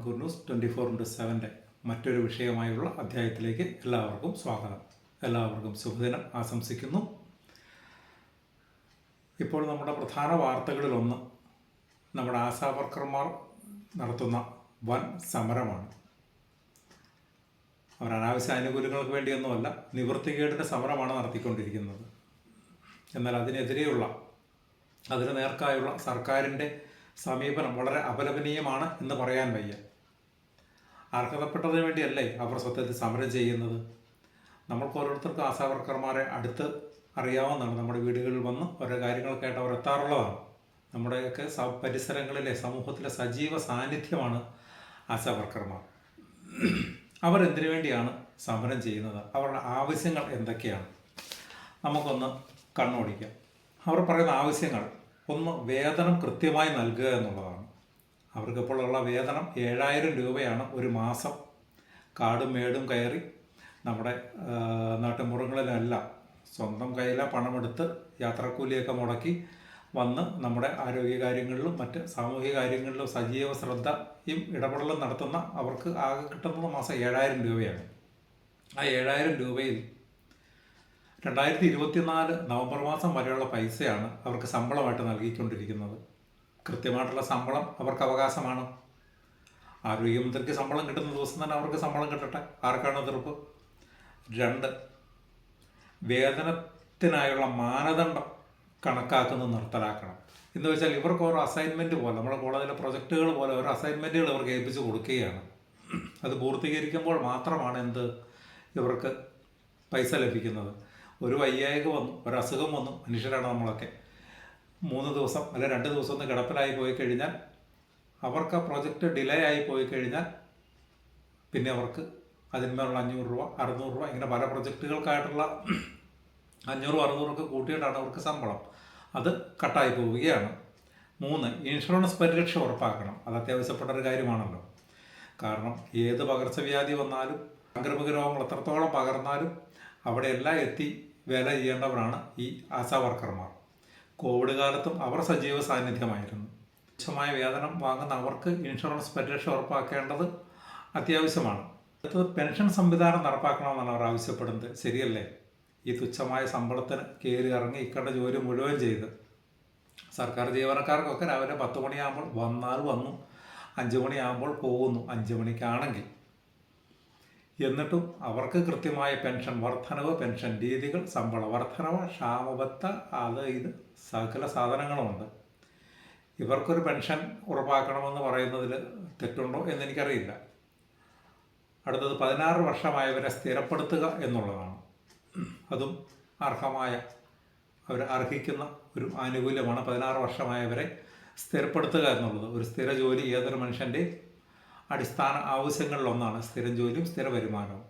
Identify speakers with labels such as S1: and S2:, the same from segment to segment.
S1: മണിക്കൂർ news twenty four into സെവന്റെ മറ്റൊരു വിഷയമായുള്ള അധ്യായത്തിലേക്ക് എല്ലാവർക്കും സ്വാഗതം. എല്ലാവർക്കും ശുഭദിനം ആശംസിക്കുന്നു. ഇപ്പോൾ നമ്മുടെ പ്രധാന വാർത്തകളിലൊന്ന് നമ്മുടെ ആശാവർക്കർമാർ നടത്തുന്ന വൻ സമരമാണ്. അവർ അനാവശ്യ ആനുകൂല്യങ്ങൾക്ക് വേണ്ടിയൊന്നുമല്ല നിവൃത്തികേടിന്റെ സമരമാണ് നടത്തിക്കൊണ്ടിരിക്കുന്നത്. എന്നാൽ അതിനെതിരെയുള്ള അതിന് നേർക്കായുള്ള സർക്കാരിന്റെ സമീപനം വളരെ അപലപനീയമാണ് എന്ന് പറയാൻ വയ്യ. അർഹതപ്പെട്ടതിന് വേണ്ടിയല്ലേ അവർ സത്യത്തിൽ സമരം ചെയ്യുന്നത്? നമ്മൾക്ക് ഓരോരുത്തർക്കും ആശാവർക്കർമാരെ അടുത്ത് അറിയാവുന്നതാണ്. നമ്മുടെ വീടുകളിൽ വന്ന് ഓരോ കാര്യങ്ങളൊക്കെ ആയിട്ട് അവർ എത്താറുള്ളതാണ്. നമ്മുടെയൊക്കെ സ പരിസരങ്ങളിലെ സമൂഹത്തിലെ സജീവ സാന്നിധ്യമാണ് ആശാവർക്കർമാർ. അവർ എന്തിനു വേണ്ടിയാണ് സമരം ചെയ്യുന്നത്? അവരുടെ ആവശ്യങ്ങൾ എന്തൊക്കെയാണ്? നമുക്കൊന്ന് കണ്ണോടിക്കാം. അവർ പറയുന്ന ആവശ്യങ്ങൾ ഒന്ന് വേതനം കൃത്യമായി നൽകുക എന്നുള്ളതാണ്. അവർക്കിപ്പോൾ ഉള്ള വേതനം ഏഴായിരം രൂപയാണ് ഒരു മാസം. കാടും മേടും കയറി നമ്മുടെ നാട്ടുമ്പുറങ്ങളിലെല്ലാം സ്വന്തം കയ്യിലെ പണമെടുത്ത് യാത്രാക്കൂലിയൊക്കെ മുടക്കി വന്ന് നമ്മുടെ ആരോഗ്യ കാര്യങ്ങളിലും മറ്റ് സാമൂഹിക കാര്യങ്ങളിലും സജീവ ശ്രദ്ധയും ഇടപെടലും നടത്തുന്ന അവർക്ക് ആകെ കിട്ടുന്നത് മാസം ഏഴായിരം രൂപയാണ്. ആ ഏഴായിരം രൂപയിൽ രണ്ടായിരത്തി ഇരുപത്തിനാല് നവംബർ മാസം വരെയുള്ള പൈസയാണ് അവർക്ക് ശമ്പളമായിട്ട് നൽകിക്കൊണ്ടിരിക്കുന്നത്. കൃത്യമായിട്ടുള്ള ശമ്പളം അവർക്ക് അവകാശമാണ്. ആരോഗ്യമന്ത്രിക്ക് ശമ്പളം കിട്ടുന്ന ദിവസം തന്നെ അവർക്ക് ശമ്പളം കിട്ടട്ടെ. ആർക്കാണ് എതിർപ്പ്? രണ്ട് വേതനത്തിനായുള്ള മാനദണ്ഡം കണക്കാക്കുന്നത് നിർത്തലാക്കണം. എന്ന് വെച്ചാൽ ഇവർക്ക് ഓരോ അസൈൻമെന്റ് പോലെ നമ്മുടെ കോളേജിലെ പ്രൊജക്റ്റുകൾ പോലെ ഓരോ അസൈൻമെന്റുകൾ ഇവർക്ക് ഏൽപ്പിച്ച് കൊടുക്കുകയാണ്. അത് പൂർത്തീകരിക്കുമ്പോൾ മാത്രമാണ് എന്ത്? ഇവർക്ക് പൈസ ലഭിക്കുന്നത്. ഒരു വയ്യായിക വന്നു ഒരു വന്നു മനുഷ്യരാണ് നമ്മളൊക്കെ. മൂന്ന് ദിവസം അല്ലെ രണ്ട് ദിവസം ഒന്ന് കിടപ്പിലായി പോയി കഴിഞ്ഞാൽ അവർക്ക് ആ പ്രൊജക്റ്റ് ഡിലേ ആയി പോയി കഴിഞ്ഞാൽ പിന്നെ അവർക്ക് അതിന്മേലുള്ള അഞ്ഞൂറ് രൂപ അറുന്നൂറ് രൂപ ഇങ്ങനെ പല പ്രൊജക്റ്റുകൾക്കായിട്ടുള്ള അഞ്ഞൂറും അറുന്നൂറൊക്കെ കൂട്ടിയിട്ടാണ് അവർക്ക് ശമ്പളം. അത് കട്ടായി പോവുകയാണ്. മൂന്ന് ഇൻഷുറൻസ് പരിരക്ഷ ഉറപ്പാക്കണം. അത് അത്യാവശ്യപ്പെട്ട ഒരു കാര്യമാണല്ലോ. കാരണം ഏത് പകർച്ചവ്യാധി വന്നാലും സാംക്രമിക രോഗങ്ങൾ എത്രത്തോളം പകർന്നാലും അവിടെയെല്ലാം എത്തി വേല ചെയ്യേണ്ടവരാണ് ഈ ആശാ വർക്കർമാർ. കോവിഡ് കാലത്തും അവർ സജീവ സാന്നിധ്യമായിരുന്നു. തുച്ഛമായ വേതനം വാങ്ങുന്ന അവർക്ക് ഇൻഷുറൻസ് പരിരക്ഷ ഉറപ്പാക്കേണ്ടത് അത്യാവശ്യമാണ്. അടുത്തത് പെൻഷൻ സംവിധാനം നടപ്പാക്കണമെന്നാണ് അവർ ആവശ്യപ്പെടുന്നത്. ശരിയല്ലേ? ഈ തുച്ഛമായ ശമ്പളത്തിന് കയറി ഇറങ്ങി ഇക്കണ്ട ജോലി മുഴുവൻ ചെയ്ത്. സർക്കാർ ജീവനക്കാർക്കൊക്കെ രാവിലെ പത്ത് മണിയാകുമ്പോൾ വന്നാൽ വന്നു അഞ്ച് മണിയാകുമ്പോൾ പോകുന്നു അഞ്ച് മണിക്കാണെങ്കിൽ. എന്നിട്ടും അവർക്ക് കൃത്യമായ പെൻഷൻ വർധനവ് പെൻഷൻ രീതികൾ ശമ്പള വർധനവ് ക്ഷാമബത്ത അത് ഇത് സകല സാധനങ്ങളുമുണ്ട്. ഇവർക്കൊരു പെൻഷൻ ഉറപ്പാക്കണമെന്ന് പറയുന്നതിൽ തെറ്റുണ്ടോ എന്നെനിക്കറിയില്ല. അടുത്തത് പതിനാറ് വർഷമായവരെ സ്ഥിരപ്പെടുത്തുക എന്നുള്ളതാണ്. അതും അർഹമായ അവർ അർഹിക്കുന്ന ഒരു ആനുകൂല്യമാണ് പതിനാറ് വർഷമായവരെ സ്ഥിരപ്പെടുത്തുക എന്നുള്ളത്. ഒരു സ്ഥിര ജോലി ഏതൊരു മനുഷ്യന്റെ അടിസ്ഥാന ആവശ്യങ്ങളിലൊന്നാണ് സ്ഥിരം ജോലിയും സ്ഥിര വരുമാനവും.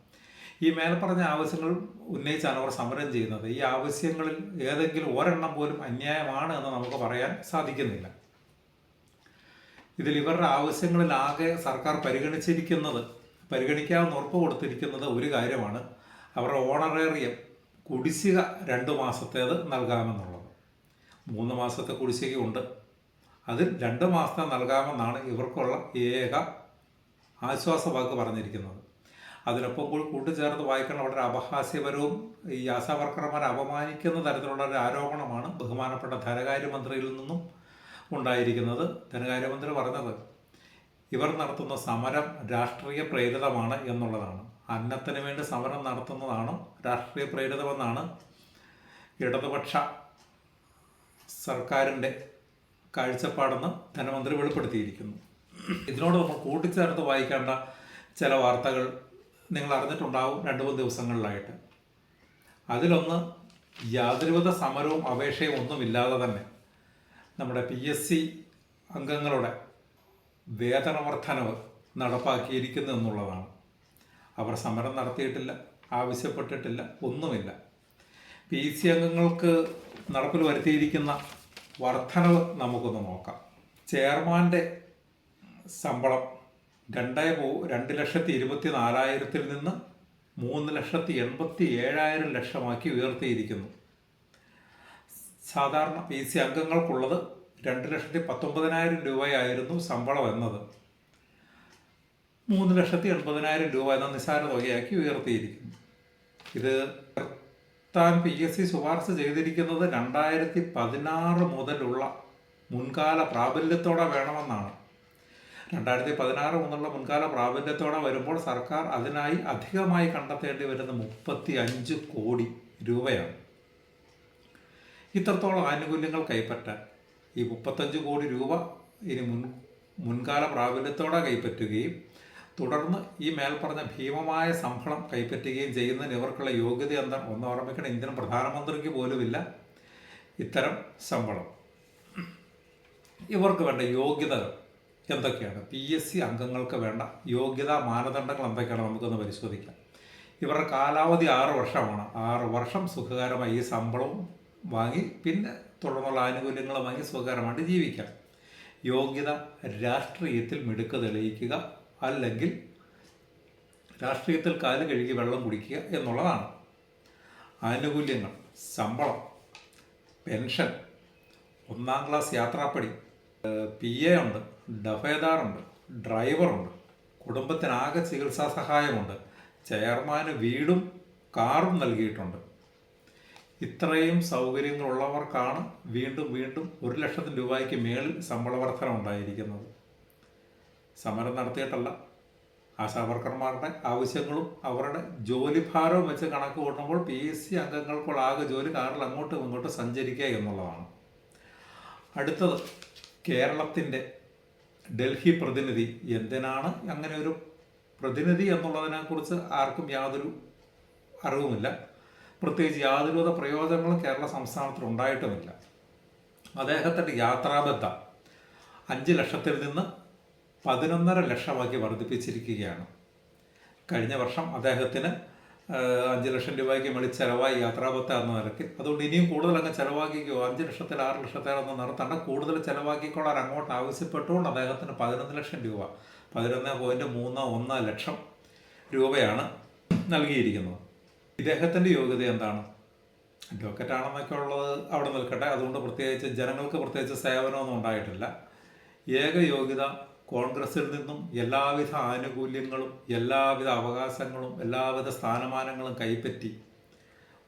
S1: ഈ മേൽപ്പറഞ്ഞ ആവശ്യങ്ങൾ ഉന്നയിച്ചാണ് അവർ സമരം ചെയ്യുന്നത്. ഈ ആവശ്യങ്ങളിൽ ഏതെങ്കിലും ഒരെണ്ണം പോലും അന്യായമാണ് എന്ന് നമുക്ക് പറയാൻ സാധിക്കുന്നില്ല. ഇതിൽ ഇവരുടെ ആവശ്യങ്ങളിലാകെ സർക്കാർ പരിഗണിച്ചിരിക്കുന്നത് പരിഗണിക്കാമെന്ന് ഉറപ്പ് കൊടുത്തിരിക്കുന്നത് ഒരു കാര്യമാണ്. അവരുടെ ഓണറേറിയം കുടിശ്ശിക രണ്ട് മാസത്തേത് നൽകാമെന്നുള്ളത്. മൂന്ന് മാസത്തെ കുടിശ്ശികയുണ്ട്. അതിൽ രണ്ട് മാസത്തെ നൽകാമെന്നാണ് ഇവർക്കുള്ള ഏക ആശ്വാസവാക്ക് പറഞ്ഞിരിക്കുന്നത്. അതിനൊപ്പം കൂടി കൂട്ടിച്ചേർത്ത് വായിക്കണം വളരെ അപഹാസ്യപരവും ഈ ആശാവർക്കർമാരെ അപമാനിക്കുന്ന തരത്തിലുള്ള ഒരു ആരോപണമാണ് ബഹുമാനപ്പെട്ട ധനകാര്യമന്ത്രിയിൽ നിന്നും ഉണ്ടായിരിക്കുന്നത്. ധനകാര്യമന്ത്രി പറഞ്ഞത് ഇവർ നടത്തുന്ന സമരം രാഷ്ട്രീയ പ്രേരിതമാണ് എന്നുള്ളതാണ്. അന്നത്തിന് വേണ്ടി സമരം നടത്തുന്നതാണ് രാഷ്ട്രീയ പ്രേരിതമെന്നാണ് ഇടതുപക്ഷ സർക്കാരിന്റെ കാഴ്ചപ്പാടെന്ന് ധനമന്ത്രി വെളിപ്പെടുത്തിയിരിക്കുന്നു. ഇതിനോട് നമ്മൾ കൂട്ടിച്ചേർത്ത് വായിക്കേണ്ട ചില വാർത്തകൾ നിങ്ങൾ അറിഞ്ഞിട്ടുണ്ടാവും രണ്ട് മൂന്ന് ദിവസങ്ങളിലായിട്ട്. അതിലൊന്ന് യാതൊരുവിധ സമരവും അപേക്ഷയും ഒന്നുമില്ലാതെ തന്നെ നമ്മുടെ പി എസ് സി അംഗങ്ങളുടെ വേതന വർധനവ് നടപ്പാക്കിയിരിക്കുന്നു എന്നുള്ളതാണ്. അവർ സമരം നടത്തിയിട്ടില്ല ആവശ്യപ്പെട്ടിട്ടില്ല ഒന്നുമില്ല. പി സി അംഗങ്ങൾക്ക് നടപ്പിൽ വരുത്തിയിരിക്കുന്ന വർധനവ് നമുക്കൊന്ന് നോക്കാം. ചെയർമാന്റെ ശമ്പളം. രണ്ട് രണ്ട് ലക്ഷത്തി ഇരുപത്തി നാലായിരത്തിൽ നിന്ന് മൂന്ന് ലക്ഷത്തി എൺപത്തി ഏഴായിരം ലക്ഷമാക്കി ഉയർത്തിയിരിക്കുന്നു. സാധാരണ പി സി അംഗങ്ങൾക്കുള്ളത് രണ്ട് ലക്ഷത്തി പത്തൊമ്പതിനായിരം രൂപയായിരുന്നു ശമ്പളം എന്നത്. മൂന്ന് ലക്ഷത്തി എൺപതിനായിരം രൂപ എന്ന നിസ്സാര തുകയാക്കി ഉയർത്തിയിരിക്കുന്നു. ഇത് താൻ പി എസ് സി ശുപാർശ ചെയ്തിരിക്കുന്നത് രണ്ടായിരത്തി പതിനാറ് മുതലുള്ള മുൻകാല പ്രാബല്യത്തോടെ വേണമെന്നാണ്. രണ്ടായിരത്തി പതിനാറ് മുതലുള്ള മുൻകാല പ്രാബല്യത്തോടെ വരുമ്പോൾ സർക്കാർ അതിനായി അധികമായി കണ്ടെത്തേണ്ടി വരുന്ന മുപ്പത്തി അഞ്ച് കോടി രൂപയാണ്. ഇത്രത്തോളം ആനുകൂല്യങ്ങൾ കൈപ്പറ്റാൻ ഈ മുപ്പത്തഞ്ച് കോടി രൂപ ഇനി മുൻ മുൻകാല പ്രാബല്യത്തോടെ കൈപ്പറ്റുകയും തുടർന്ന് ഈ മേൽപ്പറഞ്ഞ ഭീമമായ സംഭളം കൈപ്പറ്റുകയും ചെയ്യുന്നതിന് ഇവർക്കുള്ള യോഗ്യത എന്താണ് ഒന്ന് ഓർമ്മിക്കണം ഇന്ത്യൻ പ്രധാനമന്ത്രിക്ക് പോലുമില്ല. ഇത്തരം ശമ്പളം ഇവർക്ക് വേണ്ട യോഗ്യതകൾ. എന്തൊക്കെയാണ്? പി എസ് സി അംഗങ്ങൾക്ക് വേണ്ട യോഗ്യതാ മാനദണ്ഡങ്ങൾ എന്തൊക്കെയാണ് നമുക്കൊന്ന് പരിശോധിക്കാം. ഇവരുടെ കാലാവധി ആറ് വർഷമാണ്. ആറ് വർഷം സുഖകരമായി ഈ ശമ്പളവും വാങ്ങി പിന്നെ തുടർന്നുള്ള ആനുകൂല്യങ്ങൾ വാങ്ങി സുഖകരമായിട്ട് ജീവിക്കാം. യോഗ്യത രാഷ്ട്രീയത്തിൽ മിടുക്ക് തെളിയിക്കുക അല്ലെങ്കിൽ രാഷ്ട്രീയത്തിൽ കാൽ കഴുകി വെള്ളം കുടിക്കുക എന്നുള്ളതാണ്. ആനുകൂല്യങ്ങൾ ശമ്പളം പെൻഷൻ ഒന്നാം ക്ലാസ് യാത്രാപ്പടി പി എ ഉണ്ട് ഡഫേദാറുണ്ട് ഡ്രൈവറുണ്ട് കുടുംബത്തിനാകെ ചികിത്സാ സഹായമുണ്ട് ചെയർമാന് വീടും കാറും നൽകിയിട്ടുണ്ട്. ഇത്രയും സൗകര്യങ്ങളുള്ളവർക്കാണ് വീണ്ടും വീണ്ടും ഒരു ലക്ഷത്തിന് രൂപയ്ക്ക് മേളിൽ ശമ്പള വർധന ഉണ്ടായിരിക്കുന്നത്. സമരം നടത്തിയിട്ടല്ല ആശാവർക്കർമാരുടെ ആവശ്യങ്ങളും അവരുടെ ജോലിഭാരവും വെച്ച് കണക്ക് കൂട്ടുമ്പോൾ പി എസ് സി അംഗങ്ങൾക്കുള്ള ആകെ ജോലി കാറിൽ അങ്ങോട്ടും ഇങ്ങോട്ടും സഞ്ചരിക്കുക എന്നുള്ളതാണ്. അടുത്തത് കേരളത്തിന്റെ ഡൽഹി പ്രതിനിധി എന്തിനാണ് അങ്ങനെ ഒരു പ്രതിനിധി എന്നുള്ളതിനെക്കുറിച്ച് ആർക്കും യാതൊരു അറിവുമില്ല. പ്രത്യേകിച്ച് യാതൊരുവിധ പ്രയോജനങ്ങളും കേരള സംസ്ഥാനത്തിൽ ഉണ്ടായിട്ടുമില്ല. അദ്ദേഹത്തിന്റെ യാത്രാബദ്ധ അഞ്ച് ലക്ഷത്തിൽ നിന്ന് പതിനൊന്നര ലക്ഷമാക്കി വർദ്ധിപ്പിച്ചിരിക്കുകയാണ്. കഴിഞ്ഞ വർഷം അദ്ദേഹത്തിന് അഞ്ച് ലക്ഷം രൂപയ്ക്ക് മേളിൽ ചിലവായി യാത്രാപത്ത എന്ന നിരക്ക് അതുകൊണ്ട് ഇനിയും കൂടുതൽ അങ്ങ് ചിലവാക്കിക്കോ. അഞ്ച് ലക്ഷത്തിൽ ആറ് ലക്ഷത്തിലൊന്നും നിർത്തണ്ട കൂടുതൽ ചിലവാക്കിക്കൊള്ളാൻ അങ്ങോട്ട് ആവശ്യപ്പെട്ടുകൊണ്ട് അദ്ദേഹത്തിന് പതിനൊന്ന് ലക്ഷം രൂപ പതിനൊന്ന് പോയിന്റ് മൂന്ന് ഒന്ന് ലക്ഷം രൂപയാണ് നൽകിയിരിക്കുന്നത്. ഇദ്ദേഹത്തിന്റെ യോഗ്യത എന്താണ്? അഡ്വക്കറ്റ് ആണെന്നൊക്കെ ഉള്ളത് അവിടെ നിൽക്കട്ടെ. അതുകൊണ്ട് പ്രത്യേകിച്ച് ജനങ്ങൾക്ക് പ്രത്യേകിച്ച് സേവനമൊന്നും ഉണ്ടായിട്ടില്ല. ഏക യോഗ്യത കോൺഗ്രസിൽ നിന്നും എല്ലാവിധ ആനുകൂല്യങ്ങളും എല്ലാവിധ അവകാശങ്ങളും എല്ലാവിധ സ്ഥാനമാനങ്ങളും കൈപ്പറ്റി.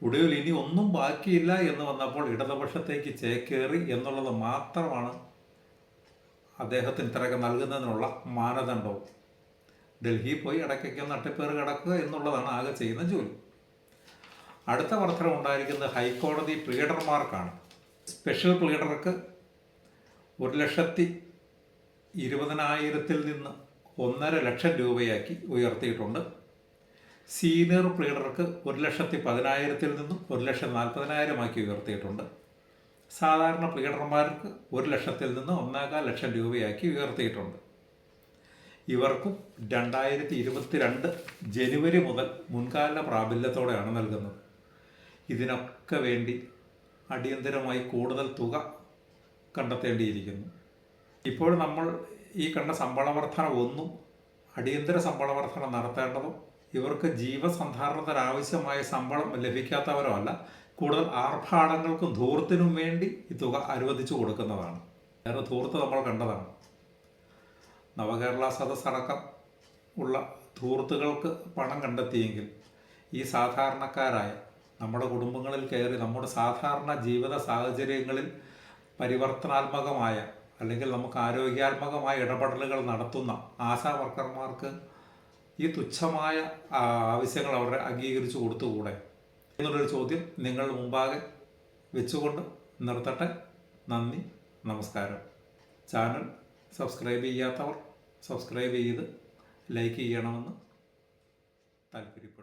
S1: ഒടുവിൽ ഇനി ഒന്നും ബാക്കിയില്ല എന്ന് വന്നപ്പോൾ ഇടതുപക്ഷത്തേക്ക് ചേക്കേറി എന്നുള്ളത് മാത്രമാണ് അദ്ദേഹത്തിന് ഇത്രയൊക്കെ നൽകുന്നതിനുള്ള മാനദണ്ഡവും. ഡൽഹി പോയി ഇടയ്ക്കൊക്കെ നട്ടിപ്പേറ് കിടക്കുക എന്നുള്ളതാണ് ആകെ ചെയ്യുന്ന ജോലി. അടുത്ത വർധന ഉണ്ടായിരിക്കുന്നത് ഹൈക്കോടതി പ്ലീഡർമാർക്കാണ്. സ്പെഷ്യൽ പ്ലീഡർക്ക് ഒരു ലക്ഷത്തി ഇരുപതിനായിരത്തിൽ നിന്ന് ഒന്നര ലക്ഷം രൂപയാക്കി ഉയർത്തിയിട്ടുണ്ട്. സീനിയർ പ്ലീഡർക്ക് ഒരു ലക്ഷത്തി പതിനായിരത്തിൽ നിന്നും ഒരു ലക്ഷം നാൽപ്പതിനായിരമാക്കി ഉയർത്തിയിട്ടുണ്ട്. സാധാരണ പ്രീഡർമാർക്ക് ഒരു ലക്ഷത്തിൽ നിന്ന് ഒന്നേകാൽ ലക്ഷം രൂപയാക്കി ഉയർത്തിയിട്ടുണ്ട്. ഇവർക്കും രണ്ടായിരത്തി ഇരുപത്തിരണ്ട് ജനുവരി മുതൽ മുൻകാല പ്രാബല്യത്തോടെയാണ് നൽകുന്നത്. ഇതിനൊക്കെ വേണ്ടി അടിയന്തരമായി കൂടുതൽ തുക കണ്ടെത്തേണ്ടിയിരിക്കുന്നു. ഇപ്പോൾ നമ്മൾ ഈ കണ്ട ശമ്പള വർധന ഒന്നും അടിയന്തര ശമ്പള വർധന നടത്തേണ്ടതും ഇവർക്ക് ജീവസന്ധാരണത്തിന് ആവശ്യമായ ശമ്പളം ലഭിക്കാത്തവരോ അല്ല. കൂടുതൽ ആർഭാടങ്ങൾക്കും ധൂർത്തിനും വേണ്ടി ഈ തുക അനുവദിച്ചു കൊടുക്കുന്നതാണ്. വേറെ ധൂർത്ത് നമ്മൾ കണ്ടതാണ്. നവകേരള സദസ് അടക്കം ഉള്ള ധൂർത്തുകൾക്ക് പണം കണ്ടെത്തിയെങ്കിൽ ഈ സാധാരണക്കാരായ നമ്മുടെ കുടുംബങ്ങളിൽ കയറി നമ്മുടെ സാധാരണ ജീവിത സാഹചര്യങ്ങളിൽ പരിവർത്തനാത്മകമായ അല്ലെങ്കിൽ നമുക്ക് ആരോഗ്യാത്മകമായ ഇടപെടലുകൾ നടത്തുന്ന ആശാ വർക്കർമാർക്ക് ഈ തുച്ഛമായ ആവശ്യങ്ങൾ അവരെ അംഗീകരിച്ചു കൊടുത്തുകൂടെ? എന്നുള്ളൊരു ചോദ്യം നിങ്ങൾ മുമ്പാകെ വെച്ചുകൊണ്ട് നിർത്തട്ടെ. നന്ദി. നമസ്കാരം. ചാനൽ സബ്സ്ക്രൈബ് ചെയ്യാത്തവർ സബ്സ്ക്രൈബ് ചെയ്ത് ലൈക്ക് ചെയ്യണമെന്ന് താല്പര്യപ്പെടുന്നു.